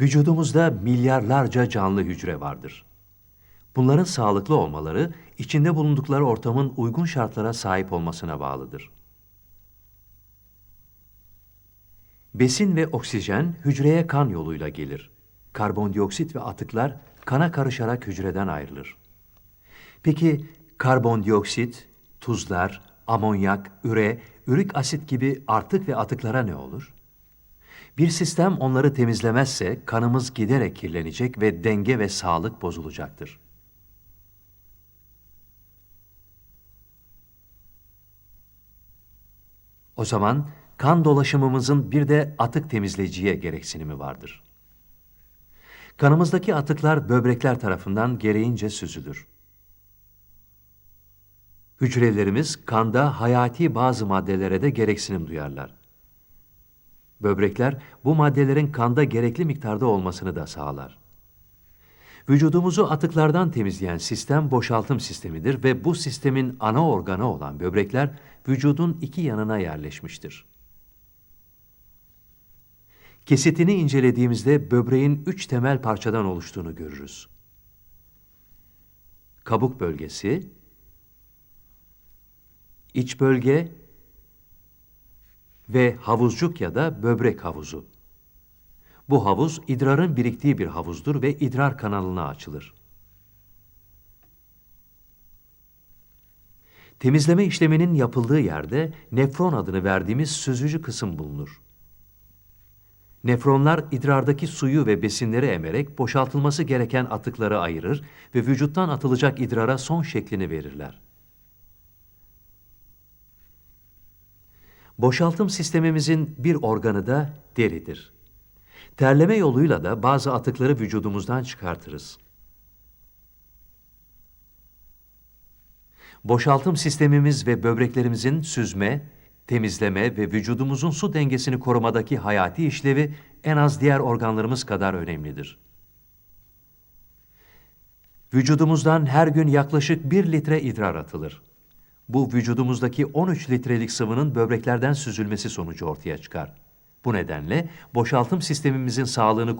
Vücudumuzda milyarlarca canlı hücre vardır. Bunların sağlıklı olmaları, içinde bulundukları ortamın uygun şartlara sahip olmasına bağlıdır. Besin ve oksijen hücreye kan yoluyla gelir. Karbondioksit ve atıklar kana karışarak hücreden ayrılır. Peki karbondioksit, tuzlar, amonyak, üre, ürik asit gibi artık ve atıklara ne olur? Bir sistem onları temizlemezse kanımız giderek kirlenecek ve denge ve sağlık bozulacaktır. O zaman kan dolaşımımızın bir de atık temizleyiciye gereksinimi vardır. Kanımızdaki atıklar böbrekler tarafından gereğince süzülür. Hücrelerimiz kanda hayati bazı maddelere de gereksinim duyarlar. Böbrekler bu maddelerin kanda gerekli miktarda olmasını da sağlar. Vücudumuzu atıklardan temizleyen sistem boşaltım sistemidir ve bu sistemin ana organı olan böbrekler vücudun iki yanına yerleşmiştir. Kesitini incelediğimizde böbreğin üç temel parçadan oluştuğunu görürüz. Kabuk bölgesi, iç bölge ve havuzcuk ya da böbrek havuzu. Bu havuz idrarın biriktiği bir havuzdur ve idrar kanalına açılır. Temizleme işleminin yapıldığı yerde nefron adını verdiğimiz süzücü kısım bulunur. Nefronlar idrardaki suyu ve besinleri emerek boşaltılması gereken atıkları ayırır ve vücuttan atılacak idrara son şeklini verirler. Boşaltım sistemimizin bir organı da deridir. Terleme yoluyla da bazı atıkları vücudumuzdan çıkartırız. Boşaltım sistemimiz ve böbreklerimizin süzme, temizleme ve vücudumuzun su dengesini korumadaki hayati işlevi en az diğer organlarımız kadar önemlidir. Vücudumuzdan her gün yaklaşık 1 litre idrar atılır. Bu vücudumuzdaki 13 litrelik sıvının böbreklerden süzülmesi sonucu ortaya çıkar. Bu nedenle boşaltım sistemimizin sağlığını